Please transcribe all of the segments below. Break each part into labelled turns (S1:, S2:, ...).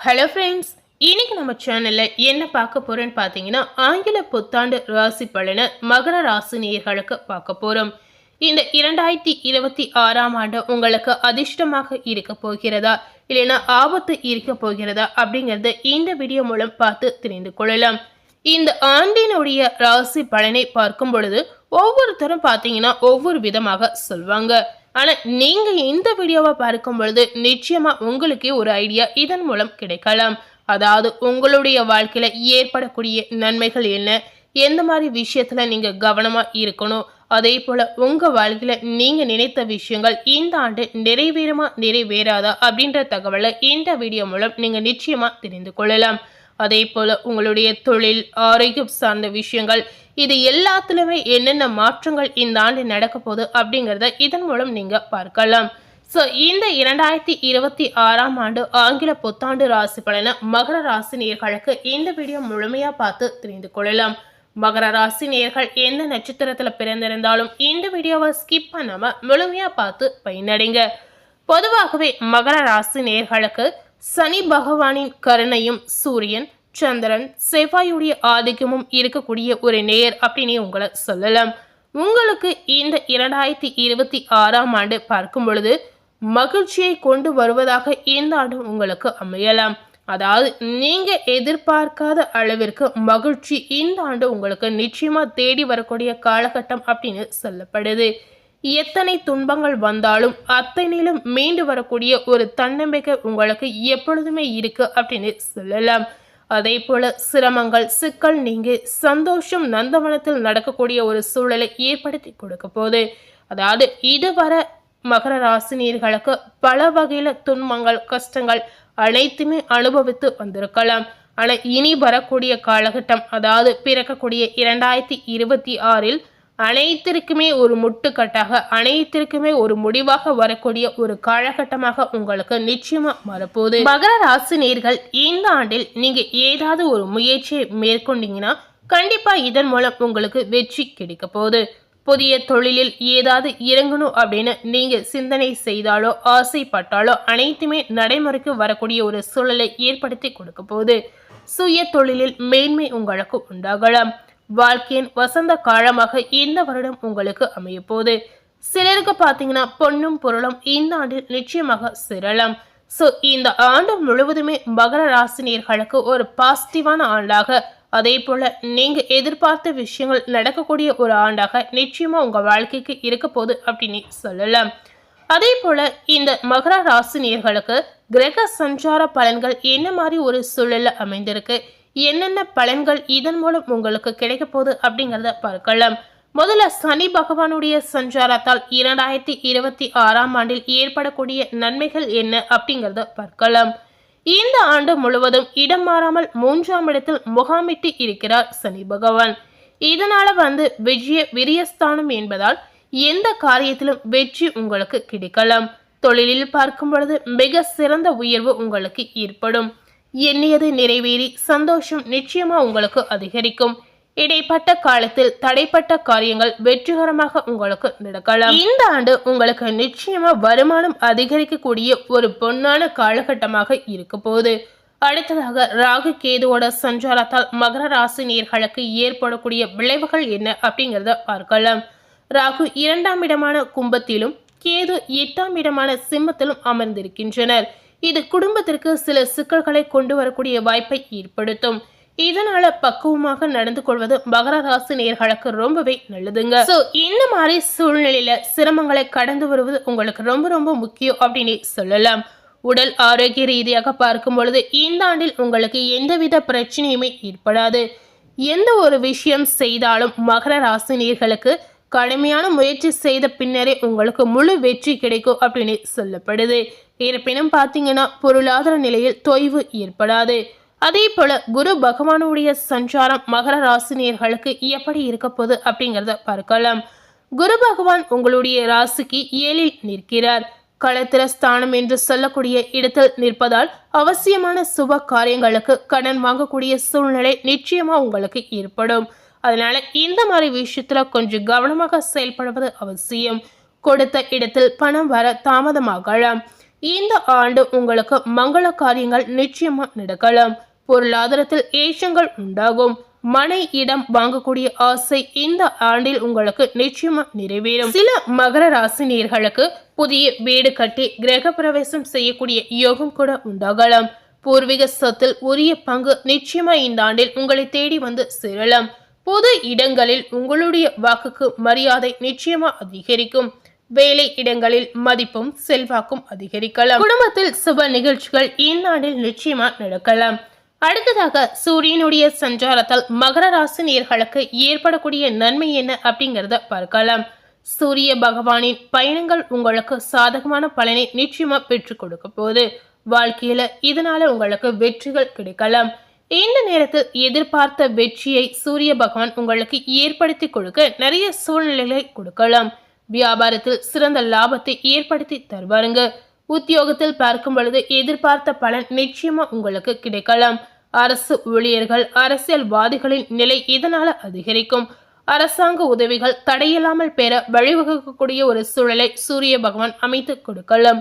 S1: Hello friends இன்னைக்கு நம்ம சேனலில் என்ன பார்க்க போகிறோன்னு பார்த்தீங்கன்னா ஆங்கில புத்தாண்டு ராசி பலனை மகர ராசி நேயர்களுக்கு பார்க்க போகிறோம் இந்த இரண்டாயிரத்தி இருபத்தி ஆறாம் ஆண்டு உங்களுக்கு அதிர்ஷ்டமாக இருக்க போகிறதா இல்லைன்னா ஆபத்து இருக்க போகிறதா அப்படிங்கிறத இந்த வீடியோ மூலம் பார்த்து தெரிந்து கொள்ளலாம். இந்த ஆண்டினுடைய ராசி பலனை பார்க்கும் பொழுது ஒவ்வொருத்தரும் பார்த்தீங்கன்னா ஒவ்வொரு விதமாக சொல்வாங்க. ஆனால் நீங்கள் இந்த வீடியோவை பார்க்கும் பொழுது நிச்சயமாக உங்களுக்கே ஒரு ஐடியா இதன் மூலம் கிடைக்கலாம். அதாவது உங்களுடைய வாழ்க்கையில் ஏற்படக்கூடிய நன்மைகள் என்ன? எந்த மாதிரி விஷயத்தில் நீங்கள் கவனமாக இருக்கணும்? அதே போல் உங்கள் வாழ்க்கையில் நீங்கள் நினைத்த விஷயங்கள் இந்த ஆண்டு நிறைவேறுமா நிறைவேறாதா அப்படின்ற தகவலை இந்த வீடியோ மூலம் நீங்கள் நிச்சயமாக தெரிந்து கொள்ளலாம். அதே போல உங்களுடைய தொழில் ஆரோக்கியம் சார்ந்த விஷயங்கள் இது எல்லாத்துலயுமே என்னென்ன மாற்றங்கள் இந்த ஆண்டு நடக்க போகுது அப்படிங்கிறத இதன் மூலம் நீங்க பார்க்கலாம். ஸோ இந்த இரண்டாயிரத்தி இருபத்தி ஆறாம் ஆண்டு ஆங்கில புத்தாண்டு ராசி பலன மகர ராசி நேர்களுக்கு இந்த வீடியோ முழுமையா பார்த்து தெரிந்து கொள்ளலாம். மகர ராசி நேர்கள் எந்த நட்சத்திரத்துல பிறந்திருந்தாலும் இந்த வீடியோவை ஸ்கிப் பண்ணாம முழுமையா பார்த்து பயனடைங்க. பொதுவாகவே மகர ராசி நேர்களுக்கு சனி பகவானின் கருணையும் சூரியன் சந்திரன் செவ்வாயுடைய ஆதிக்கமும் இருக்கக்கூடிய ஒரு நேர் அப்படின்னு உங்களை சொல்லலாம். உங்களுக்கு இந்த இரண்டாயிரத்தி இருபத்தி ஆறாம் ஆண்டு பார்க்கும் பொழுது மகிழ்ச்சியை கொண்டு வருவதாக இந்த ஆண்டு உங்களுக்கு அமையலாம். அதாவது நீங்க எதிர்பார்க்காத அளவிற்கு மகிழ்ச்சி இந்த ஆண்டு உங்களுக்கு நிச்சயமா தேடி வரக்கூடிய காலகட்டம் அப்படின்னு சொல்லப்படுது. எத்தனை துன்பங்கள் வந்தாலும் அத்தனையிலும் மீண்டு வரக்கூடிய ஒரு தன்னம்பிக்கை உங்களுக்கு எப்பொழுதுமே இருக்கு அப்படின்னு சொல்லலாம். அதே போல சிரமங்கள் சிக்கல் நீங்கி சந்தோஷம் நந்தவனத்தில் நடக்கக்கூடிய ஒரு சூழலை ஏற்படுத்தி கொடுக்க போது அதாவது இதுவரை மகர ராசினியர்களுக்கு பல வகையில துன்பங்கள் கஷ்டங்கள் அனைத்துமே அனுபவித்து வந்திருக்கலாம். ஆனால் இனி வரக்கூடிய காலகட்டம் அதாவது பிறக்கக்கூடிய இரண்டாயிரத்தி இருபத்தி ஆறில் அனைத்திற்குமே ஒரு முட்டுக்கட்டாக அனைத்திற்குமே ஒரு முடிவாக வரக்கூடிய ஒரு காலகட்டமாக உங்களுக்கு நிச்சயமா வரப்போகுது. மகர ராசி நேர்கள் இந்த ஆண்டில் நீங்க ஏதாவது ஒரு முயற்சியை மேற்கொண்டீங்கன்னா கண்டிப்பா இதன் மூலம் உங்களுக்கு வெற்றி கிடைக்க போகுது. புதிய தொழிலில் ஏதாவது இறங்கணும் அப்படின்னு நீங்க சிந்தனை செய்தாலோ ஆசைப்பட்டாலோ அனைத்துமே நடைமுறைக்கு வரக்கூடிய ஒரு சூழலை ஏற்படுத்தி கொடுக்க போகுது. சுய தொழிலில் மேன்மை உங்களுக்கு உண்டாகலாம். வாழ்க்கையின் வசந்த காலமாக இந்த வருடம் உங்களுக்கு அமைய போகுது. சிலருக்கு பார்த்தீங்கன்னா பொண்ணும் பொருளும் இந்த ஆண்டில் நிச்சயமாக சிரலாம் ஸோ இந்த ஆண்டு முழுவதுமே மகர ராசினியர்களுக்கு ஒரு பாசிட்டிவான ஆண்டாக. அதே போல நீங்கள் எதிர்பார்த்த விஷயங்கள் நடக்கக்கூடிய ஒரு ஆண்டாக நிச்சயமாக உங்கள் வாழ்க்கைக்கு இருக்க போகுது அப்படின்னு சொல்லலாம். அதே போல இந்த மகர ராசினியர்களுக்கு கிரக சஞ்சார பலன்கள் என்ன மாதிரி ஒரு சூழலில் அமைந்திருக்கு? என்னென்ன பலன்கள் இதன் மூலம் உங்களுக்கு கிடைக்க போகுது அப்படிங்கிறத பார்க்கலாம். முதல்ல சனி பகவானுடைய சஞ்சாரத்தால் இரண்டாயிரத்தி இருபத்தி ஆறாம் ஆண்டில் ஏற்படக்கூடிய நன்மைகள் என்ன அப்படிங்கிறத பார்க்கலாம். இந்த ஆண்டு முழுவதும் இடம் மாறாமல் மூன்றாம் இடத்தில் முகாமிட்டு இருக்கிறார் சனி பகவான். இதனால வந்து விஜய விரியஸ்தானம் என்பதால் எந்த காரியத்திலும் வெற்றி உங்களுக்கு கிடைக்கலாம். தொழிலில் பார்க்கும் பொழுது மிக சிறந்த உயர்வு உங்களுக்கு ஏற்படும். எண்ணியது நிறைவேறி சந்தோஷம் நிச்சயமா உங்களுக்கு அதிகரிக்கும். இடைப்பட்ட காலத்தில் தடைப்பட்ட காரியங்கள் வெற்றிகரமாக உங்களுக்கு நடக்கலாம். இந்த ஆண்டு உங்களுக்கு நிச்சயமா வருமானம் அதிகரிக்கக்கூடிய ஒரு பொன்னான காலகட்டமாக இருக்க போகுது. அடுத்ததாக ராகு கேதுவோட சஞ்சாரத்தால் மகர ராசி நேர்களுக்கு ஏற்படக்கூடிய விளைவுகள் என்ன அப்படிங்கிறத பார்க்கலாம். ராகு இரண்டாம் இடமான கும்பத்திலும் கேது எட்டாம் இடமான சிம்மத்திலும் அமர்ந்திருக்கின்றனர். இது குடும்பத்திற்கு சில சிக்கல்களை கொண்டு வரக்கூடிய வாய்ப்பை ஏற்படுத்தும். இதனால பக்குவமாக நடந்து கொள்வது மகர ராசி நேர்களுக்கு ரொம்பவே நல்லதுங்க. சோ இந்த மாதிரி சூழ்நிலையில சிரமங்களை கடந்து வருவது உங்களுக்கு ரொம்ப ரொம்ப முக்கியம் அப்படின்னு சொல்லலாம். உடல் ஆரோக்கிய ரீதியாக பார்க்கும் பொழுது இந்த ஆண்டில் உங்களுக்கு எந்தவித பிரச்சனையுமே ஏற்படாது. எந்த ஒரு விஷயம் செய்தாலும் மகர ராசி நேர்களுக்கு கடுமையான முயற்சி செய்த பின்னரே உங்களுக்கு முழு வெற்றி கிடைக்கும் அப்படின்னு சொல்லப்படுது. இருப்பினும் பார்த்தீங்கன்னா பொருளாதார நிலையில் தொய்வு ஏற்படாது. அதே போல குரு பகவானுடைய சஞ்சாரம் மகர ராசினியர்களுக்கு எப்படி இருக்க போகுது அப்படிங்கிறத பார்க்கலாம். குரு பகவான் உங்களுடைய ராசிக்கு ஏழில் நிற்கிறார். களத்திர ஸ்தானம் என்று சொல்லக்கூடிய இடத்தில் நிற்பதால் அவசியமான சுப காரியங்களுக்கு கடன் வாங்கக்கூடிய சூழ்நிலை நிச்சயமா உங்களுக்கு ஏற்படும். அதனால இந்த மாதிரி விஷயத்துல கொஞ்சம் கவனமாக செயல்படுவது அவசியம். கொடுத்த இடத்தில் பணம் வர தாமதமாகலாம். இந்த ஆண்டு உங்களுக்கு மங்கள காரியங்கள் நிச்சயமா நடக்கலாம். பொருளாதாரத்தில் ஏற்றங்கள் உண்டாகும். மனை இடம் வாங்கக்கூடிய ஆசை இந்த ஆண்டில் உங்களுக்கு நிச்சயமா நிறைவேறும். சில மகர ராசினியர்களுக்கு புதிய வீடு கட்டி கிரக பிரவேசம் செய்யக்கூடிய யோகம் கூட உண்டாகலாம். பூர்வீக சொத்தில் உரிய பங்கு நிச்சயமா இந்த ஆண்டில் உங்களை தேடி வந்து சேரலாம். பொது இடங்களில் உங்களுடைய வாக்குக்கு மரியாதை நிச்சயமா அதிகரிக்கும். வேலை இடங்களில் மதிப்பும் செல்வாக்கும் அதிகரிக்கலாம். குடும்பத்தில் சுப நிகழ்ச்சிகள் இந்நாளில் நிச்சயமா நடக்கலாம். அடுத்ததாக சூரியனுடைய சஞ்சாரத்தால் மகர ராசி நேர்களுக்கு ஏற்படக்கூடிய நன்மை என்ன அப்படிங்கிறத பார்க்கலாம். சூரிய பகவானின் பயணங்கள் உங்களுக்கு சாதகமான பலனை நிச்சயமா பெற்றுக் கொடுக்க போகுது. வாழ்க்கையில இதனால உங்களுக்கு வெற்றிகள் கிடைக்கலாம். இந்த நேரத்தில் எதிர்பார்த்த வெற்றியை சூரிய பகவான் உங்களுக்கு ஏற்படுத்தி கொடுக்க நிறைய சூழ்நிலைகளை கொடுக்கலாம். வியாபாரத்தில் சிறந்த லாபத்தை ஏற்படுத்தி தருவாருங்க. உத்தியோகத்தில் பார்க்கும் பொழுது எதிர்பார்த்த பலன் நிச்சயமா உங்களுக்கு கிடைக்கலாம். அரசு ஊழியர்கள் அரசியல்வாதிகளின் நிலை இதனால அதிகரிக்கும். அரசாங்க உதவிகள் தடையில்லாமல் பெற வழிவகுக்கக்கூடிய ஒரு சூழலை சூரிய பகவான் அமைத்து கொடுக்கலாம்.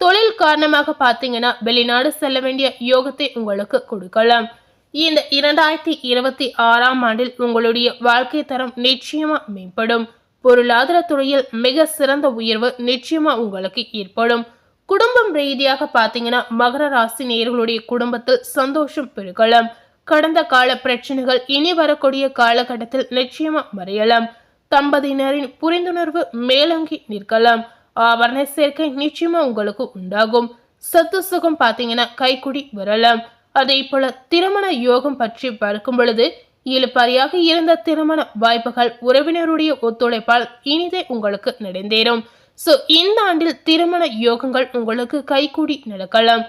S1: தொழில் காரணமாக பார்த்தீங்கன்னா வெளிநாடு செல்ல வேண்டிய யோகத்தை உங்களுக்கு கொடுக்கலாம். இந்த இரண்டாயிரத்தி இருபத்தி ஆறாம் ஆண்டில் உங்களுடைய வாழ்க்கை தரம் நிச்சயமா மேம்படும். பொருளாதார துறையில் மிக சிறந்த உயர்வு நிச்சயமா உங்களுக்கு ஏற்படும். குடும்பம் ரீதியாக பார்த்தீங்கன்னா மகர ராசி நேர்களுடைய குடும்பத்தில் சந்தோஷம் பெருகலாம். கடந்த கால பிரச்சனைகள் இனி வரக்கூடிய காலகட்டத்தில் நிச்சயமா மறையலாம். தம்பதியினரின் புரிந்துணர்வு மேலோங்கி நிற்கலாம். ஆபரண சேர்க்கை நிச்சயமா உங்களுக்கு உண்டாகும். சத்து சுகம் பார்த்தீங்கன்னா கைக்குடி வரலாம். அதே போல திருமண யோகம் பற்றி பார்க்கும் பொழுது இழுபறியாக இருந்த திருமண வாய்ப்புகள் உறவினருடைய ஒத்துழைப்பால் இனிதே உங்களுக்கு நடந்தேறும். ஸோ இந்த ஆண்டில் திருமண யோகங்கள் உங்களுக்கு கைகூடி நடக்கலாம்.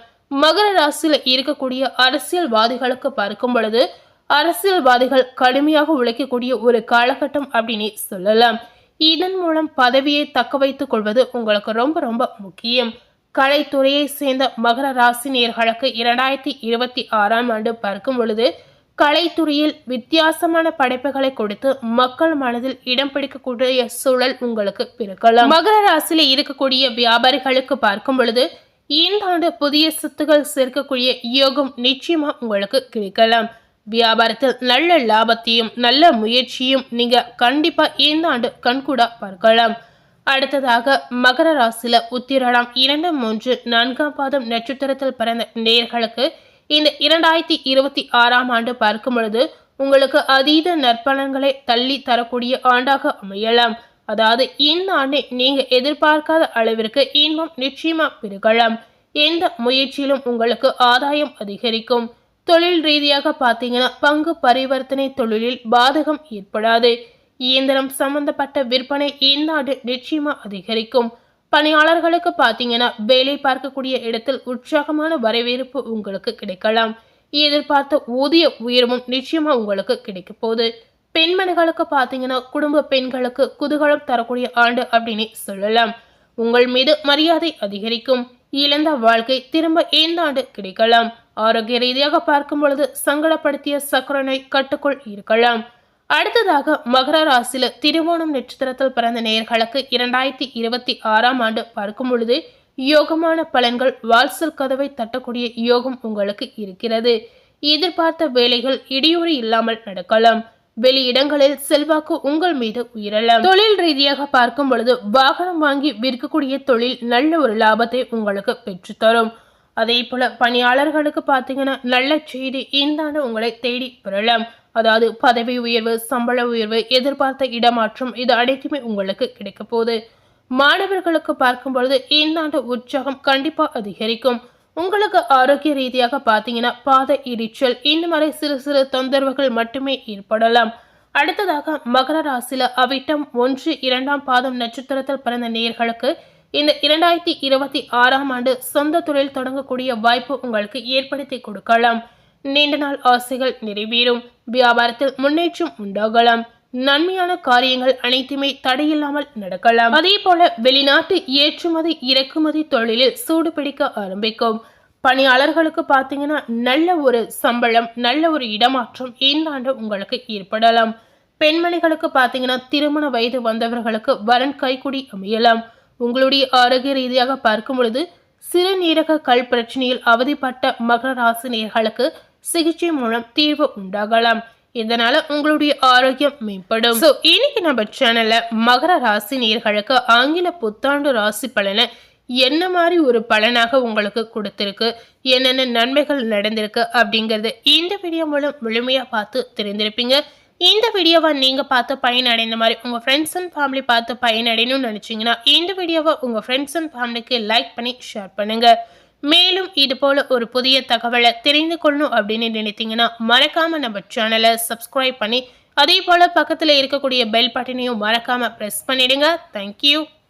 S1: மகர ராசியில் இருக்கக்கூடிய அரசியல்வாதிகளுக்கு பார்க்கும் பொழுது அரசியல்வாதிகள் கடுமையாக உழைக்கக்கூடிய ஒரு காலகட்டம் அப்படின்னு சொல்லலாம். இதன் மூலம் பதவியை தக்க வைத்துக் கொள்வது உங்களுக்கு ரொம்ப ரொம்ப முக்கியம். கலைத்துறையை சேர்ந்த மகர ராசி நேர்களுக்கு இரண்டாயிரத்தி இருபத்தி ஆறாம் ஆண்டு பார்க்கும் பொழுது கலைத்துறையில் வித்தியாசமான படைப்புகளை கொடுத்து மக்கள் மனதில் இடம் பிடிக்கக்கூடிய சூழல் உங்களுக்கு பிறக்கலாம். மகர ராசியில் இருக்கக்கூடிய வியாபாரிகளுக்கு பார்க்கும் பொழுது இந்த ஆண்டு புதிய சொத்துக்கள் சேர்க்கக்கூடிய யோகம் நிச்சயமா உங்களுக்கு கிடைக்கலாம். வியாபாரத்தில் நல்ல லாபத்தையும் நல்ல முயற்சியும் நீங்க கண்டிப்பா இந்த ஆண்டு கண்கூடா பார்க்கலாம். அடுத்ததாக மகர ராசியில உத்திரடாம் இரண்டு மூன்று நான்காம் பாதம் நட்சத்திரத்தில் பிறந்த நேர்களுக்கு இந்த இரண்டாயிரத்தி இருபத்தி ஆறாம் ஆண்டு பார்க்கும் பொழுது உங்களுக்கு அதீத நற்பலன்களை தள்ளி தரக்கூடிய ஆண்டாக அமையலாம். அதாவது இந்த ஆண்டை நீங்க எதிர்பார்க்காத அளவிற்கு இன்பம் நிச்சயமா பெருகலாம். எந்த முயற்சியிலும் உங்களுக்கு ஆதாயம் அதிகரிக்கும். தொழில் ரீதியாக பார்த்தீங்கன்னா பங்கு பரிவர்த்தனை தொழிலில் பாதகம் ஏற்படாது. இயந்திரம் சம்பந்தப்பட்ட விற்பனை இந்த ஆண்டு நிச்சயமா அதிகரிக்கும். பணியாளர்களுக்கு பார்த்தீங்கன்னா வேலை பார்க்கக்கூடிய இடத்தில் உற்சாகமான வரவேற்பு உங்களுக்கு கிடைக்கலாம். எதிர்பார்த்த ஊதிய உயர்வும் நிச்சயமா உங்களுக்கு கிடைக்க போகுது. பெண்மணிகளுக்கு பார்த்தீங்கன்னா குடும்ப பெண்களுக்கு குதூகலம் தரக்கூடிய ஆண்டு அப்படின்னு சொல்லலாம். உங்கள் மீது மரியாதை அதிகரிக்கும். இழந்த வாழ்க்கை திரும்ப இந்த ஆண்டு கிடைக்கலாம். ஆரோக்கிய ரீதியாக பார்க்கும் பொழுது சங்கடப்படுத்திய சக்கரனை கட்டுக்குள் இருக்கலாம். அடுத்ததாக மகர ராசியில திருவோணம் நட்சத்திரத்தில் பிறந்த நேர்களுக்கு இரண்டாயிரத்தி இருபத்தி ஆறாம் ஆண்டு பார்க்கும் பொழுது யோகமான பலன்கள் வால்சல் கதவை தட்டக்கூடிய யோகம் உங்களுக்கு இருக்கிறது. எதிர்பார்த்த வேலைகள் இடையூறு இல்லாமல் நடக்கலாம். வெளியிடங்களில் செல்வாக்கு உங்கள் மீது உயரலாம். தொழில் ரீதியாக பார்க்கும் பொழுது வாகனம் வாங்கி விற்கக்கூடிய தொழில் நல்ல ஒரு லாபத்தை உங்களுக்கு பெற்றுத்தரும். அதே போல பணியாளர்களுக்கு பார்த்தீங்கன்னா நல்ல செய்தி இந்த ஆண்டு உங்களை தேடி பெறலாம். அதாவது பதவி உயர்வு சம்பள உயர்வு எதிர்பார்த்த இடமாற்றம் இது அனைத்துமே உங்களுக்கு கிடைக்க போகுது. மாணவர்களுக்கு பார்க்கும் பொழுது இந்த ஆண்டு உற்சாகம் கண்டிப்பா அதிகரிக்கும். உங்களுக்கு ஆரோக்கிய ரீதியாக பார்த்தீங்கன்னா பாத எரிச்சல் இந்த மாதிரி சிறு சிறு தொந்தரவுகள் மட்டுமே ஏற்படலாம். அடுத்ததாக மகர ராசியில அவிட்டம் ஒன்று இரண்டாம் பாதம் நட்சத்திரத்தில் பிறந்த நேர்களுக்கு இந்த இரண்டாயிரத்தி இருபத்தி ஆறாம் ஆண்டு சொந்த தொழில் தொடங்கக்கூடிய வாய்ப்பு உங்களுக்கு ஏற்படுத்தி கொடுக்கலாம். நீண்ட நாள் ஆசைகள் நிறைவேறும். வியாபாரத்தில் முன்னேற்றம் உண்டாகலாம். நன்மையான காரியங்கள் அனைத்துமே தடையில்லாமல் நடக்கலாம். அதே போல வெளிநாட்டு ஏற்றுமதி இறக்குமதி தொழிலில் சூடு பிடிக்க ஆரம்பிக்கும். பணியாளர்களுக்கு பார்த்தீங்கன்னா நல்ல ஒரு சம்பளம் நல்ல ஒரு இடமாற்றம் இந்த ஆண்டு உங்களுக்கு ஏற்படலாம். பெண்மணிகளுக்கு பார்த்தீங்கன்னா திருமண வயது வந்தவர்களுக்கு வரன் கைக்குடி அமையலாம். உங்களுடைய ஆரோக்கிய ரீதியாக பார்க்கும் பொழுது சிறுநீரக கல் பிரச்சனையில் அவதிப்பட்ட மகர ராசி நேயர்களுக்கு சிகிச்சை மூலம் தீர்வு உண்டாகலாம். இதனால உங்களுடைய ஆரோக்கியம் மேம்படும். ஸோ இன்னைக்கு நம்ம சேனல்ல மகர ராசி நேர்களுக்கு ஆங்கில புத்தாண்டு ராசி பலனை என்ன மாதிரி ஒரு பலனாக உங்களுக்கு கொடுத்துருக்கு என்னென்ன நன்மைகள் நடந்திருக்கு அப்படிங்கறது இந்த வீடியோ மூலம் முழுமையா பார்த்து தெரிந்திருப்பீங்க. இந்த வீடியோவை நீங்கள் பார்த்து பயனடைந்த மாதிரி உங்கள் ஃப்ரெண்ட்ஸ் அண்ட் ஃபேமிலி பார்த்து பயனடையணும்னு நினச்சிங்கன்னா இந்த வீடியோவை உங்கள் ஃப்ரெண்ட்ஸ் அண்ட் ஃபேமிலிக்கு லைக் பண்ணி ஷேர் பண்ணுங்கள் மேலும் இது போல் ஒரு புதிய தகவலை தெரிந்து கொள்ளணும் அப்படின்னு நினைத்தீங்கன்னா மறக்காமல் நம்ம சேனலை சப்ஸ்கிரைப் பண்ணி அதே போல் பக்கத்தில் இருக்கக்கூடிய பெல் பட்டனையும் மறக்காமல் ப்ரெஸ் பண்ணிவிடுங்க தேங்க்யூ